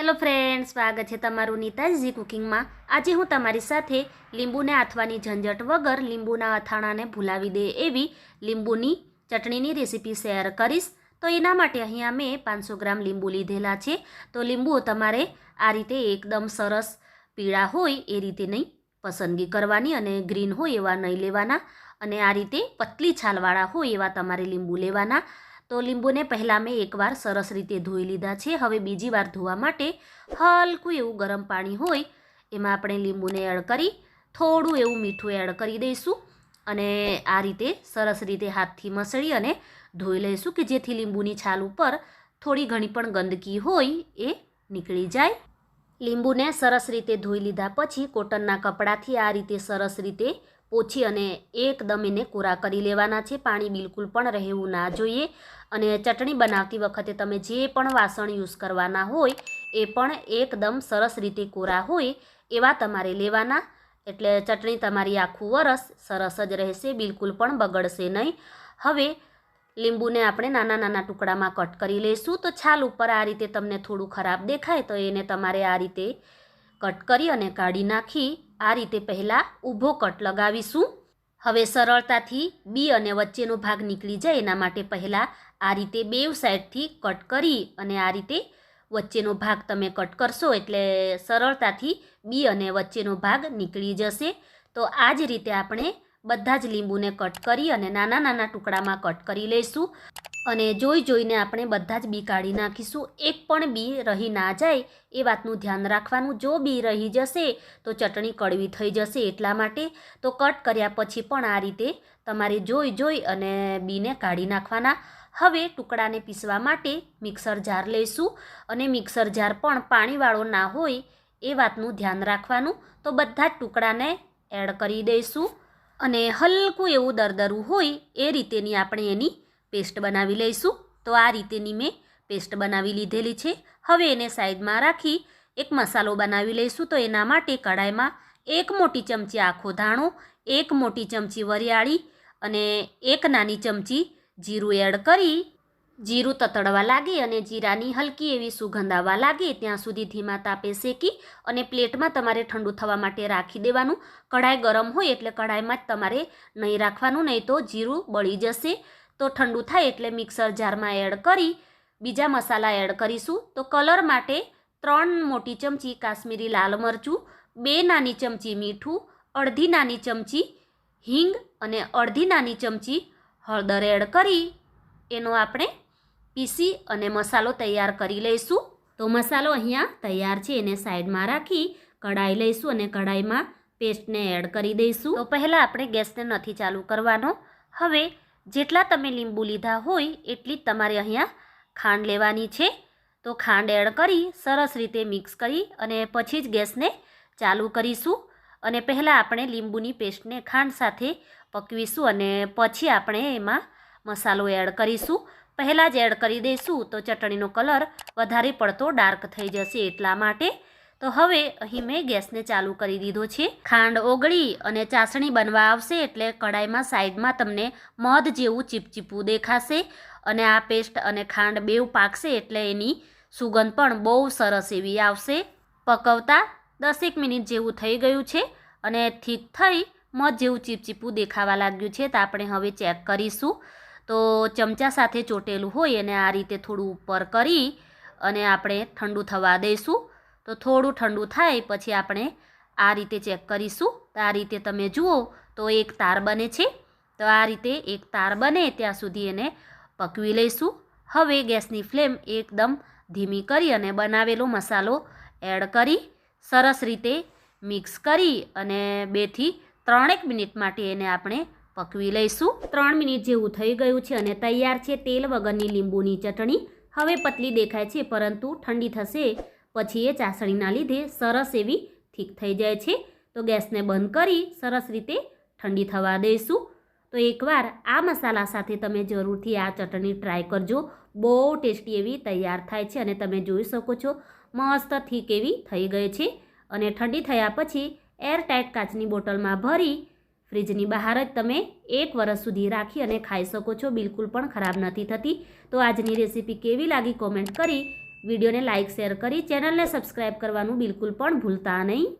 Hello friend સ્વાગત છે તમારું નીતાજી કુકિંગમાં. આજે હું તમારી સાથે લીંબુને આથવાની ઝંઝટ વગર લીંબુના અથાણાને ભૂલાવી દે એવી લીંબુની ચટણીની રેસીપી શેર કરીશ. તો એના માટે અહીંયા મેં પાંચસો ગ્રામ લીંબુ લીધેલા છે. તો લીંબુ તમારે આ રીતે એકદમ સરસ પીળા હોય એ રીતે નહીં પસંદગી કરવાની અને ગ્રીન હોય એવા નહીં લેવાના. અને આ રીતે પતલી છાલવાળા હોય એવા તમારે લીંબુ લેવાના. તો લીંબુને પહેલાં મેં એકવાર સરસ રીતે ધોઈ લીધા છે. હવે બીજી વાર ધોવા માટે હલકું એવું ગરમ પાણી હોય, એમાં આપણે લીંબુને એડ કરી, થોડું એવું મીઠું એડ કરી દઈશું અને આ રીતે સરસ રીતે હાથથી મસળી અને ધોઈ લઈશું કે જેથી લીંબુની છાલ ઉપર થોડી ઘણી પણ ગંદકી હોય એ નીકળી જાય. લીંબુને સરસ રીતે ધોઈ લીધા પછી કોટનના કપડાથી આ રીતે સરસ રીતે પોછી અને એકદમ એને કોરા કરી લેવાના છે. પાણી બિલકુલ પણ રહેવું ના જોઈએ અને ચટણી બનાવતી વખતે તમે જે પણ વાસણ યુઝ કરવાના હોય એ પણ એકદમ સરસ રીતે કોરા હોય એવા તમારે લેવાના. એટલે ચટણી તમારી આખું વરસ સરસ જ રહેશે, બિલકુલ પણ બગડશે નહીં. હવે લીંબુને આપણે નાના નાના ટુકડામાં કટ કરી લઈશું. તો છાલ ઉપર આ રીતે તમને થોડું ખરાબ દેખાય તો એને તમારે આ રીતે કટ કરી અને કાઢી નાખી. આ રીતે પહેલાં ઊભો કટ લગાવીશું. હવે સરળતાથી બી અને વચ્ચેનો ભાગ નીકળી જાય એના માટે પહેલાં આ રીતે બેવ સાઈડથી કટ કરી અને આ રીતે વચ્ચેનો ભાગ તમે કટ કરશો એટલે સરળતાથી બી અને વચ્ચેનો ભાગ નીકળી જશે. તો આ જ રીતે આપણે બધા જ લીંબુને કટ કરી અને નાના નાના ટુકડામાં કટ કરી લઈશું અને જોઈ જોઈને આપણે બધા જ બી કાઢી નાખીશું. એક પણ બી રહી ના જાય એ વાતનું ધ્યાન રાખવાનું. જો બી રહી જશે તો ચટણી કડવી થઈ જશે એટલા માટે. તો કટ કર્યા પછી પણ આ રીતે તમારે જોઈ જોઈ અને બીને કાઢી નાખવાના. હવે ટુકડાને પીસવા માટે મિક્સર જાર લઈશું અને મિક્સર જાર પણ પાણીવાળો ના હોય એ વાતનું ધ્યાન રાખવાનું. તો બધા જ ટુકડાને એડ કરી દઈશું. અને હલકું એવું દરદરું હોય એ રીતેની આપણે એની પેસ્ટ બનાવી લઈશું. તો આ રીતેની મેં પેસ્ટ બનાવી લીધેલી છે. હવે એને સાઈડમાં રાખી એક મસાલો બનાવી લઈશું. તો એના માટે કઢાઈમાં એક મોટી ચમચી આખો ધાણો, એક મોટી ચમચી વરિયાળી અને એક નાની ચમચી જીરું એડ કરી જીરું તતડવા લાગે અને જીરાની હલકી એવી સુગંધ આવવા લાગે. ત્યાં સુધી ધીમા તાપે શેકી અને પ્લેટમાં તમારે ઠંડુ થવા માટે રાખી દેવાનું. કઢાઈ ગરમ હોય એટલે કઢાઈમાં જ તમારે નહીં રાખવાનું, નહીં તો જીરું બળી જશે. તો ઠંડુ થાય એટલે મિક્સર જારમાં એડ કરી, બીજા મસાલા એડ કરીશું. તો કલર માટે ત્રણ મોટી ચમચી કાશ્મીરી લાલ મરચું, બે નાની ચમચી મીઠું, અડધી નાની ચમચી હિંગ અને અડધી નાની ચમચી હળદર એડ કરી. એનો આપણે પીસી અને મસાલો તૈયાર કરી લઈશું. તો મસાલો અહીંયા તૈયાર છે, એને સાઈડમાં રાખી કઢાઈ લઈશું અને કઢાઈમાં પેસ્ટને એડ કરી દઈશું. તો પહેલાં આપણે ગેસને નથી ચાલુ કરવાનો. હવે જેટલા તમે લીંબુ લીધા હોય, એટલી જ તમારે અહીંયા ખાંડ લેવાની છે. તો ખાંડ એડ કરી સરસ રીતે મિક્સ કરી અને પછી જ ગેસને ચાલુ કરીશું. અને પહેલાં આપણે લીંબુની પેસ્ટને ખાંડ સાથે પકવીશું અને પછી આપણે એમાં મસાલો એડ કરીશું. પહેલાં જ એડ કરી દઈશું, તો ચટણીનો કલર વધારે પડતો ડાર્ક થઈ જશે એટલા માટે. તો હવે અહીં મેં ગેસને ચાલુ કરી દીધો છે. ખાંડ ઓગળી અને ચાસણી બનવા આવશે એટલે કડાઈમાં સાઈડમાં તમને મધ જેવું ચીપચીપું દેખાશે અને આ પેસ્ટ અને ખાંડ બેવ પાકશે એટલે એની સુગંધ પણ બહુ સરસ એવી આવશે. પકવતા દસેક મિનિટ જેવું થઈ ગયું છે અને ઠીક થઈ મધ જેવું ચીપચીપું દેખાવા લાગ્યું છે, તો આપણે હવે ચેક કરીશું. તો ચમચા સાથે ચોટેલું હોય એને આ રીતે થોડું ઉપર કરી અને આપણે ઠંડુ થવા દઈશું. તો થોડું ઠંડુ થાય પછી આપણે આ રીતે ચેક કરીશું. તો આ રીતે તમે જુઓ તો એક તાર બને છે. તો આ રીતે એક તાર બને ત્યાં સુધી એને પકવી લઈશું. હવે ગેસની ફ્લેમ એકદમ ધીમી કરી અને બનાવેલો મસાલો એડ કરી સરસ રીતે મિક્સ કરી અને બેથી ત્રણેક મિનિટ માટે એને આપણે પકવી લઈશું. ત્રણ મિનિટ જેવું થઈ ગયું છે અને તૈયાર છે તેલ વગરની લીંબુની ચટણી. હવે પતલી દેખાય છે, પરંતુ ઠંડી થશે. પછી એ ચાસણીના લીધે સરસ એવી ઠીક થઈ જાય છે. તો ગેસને બંધ કરી સરસ રીતે ઠંડી થવા દઈશું. તો એકવાર આ મસાલા સાથે તમે જરૂરથી આ ચટણી ટ્રાય કરજો. બહુ ટેસ્ટી એવી તૈયાર થાય છે અને તમે જોઈ શકો છો, મસ્ત ઠીક એવી થઈ ગઈ છે. અને ઠંડી થયા પછી એરટાઇટ કાચની બોટલમાં ભરી ફ્રીજની બહાર જ તમે એક વર્ષ સુધી રાખી અને ખાઈ શકો છો. બિલકુલ પણ ખરાબ નથી થતી. તો આજની રેસીપી કેવી લાગી કોમેન્ટ કરી. વિડીયોને લાઇક શેર કરી. ચેનલને સબસ્ક્રાઈબ કરવાનું બિલકુલ પણ ભૂલતા નહીં.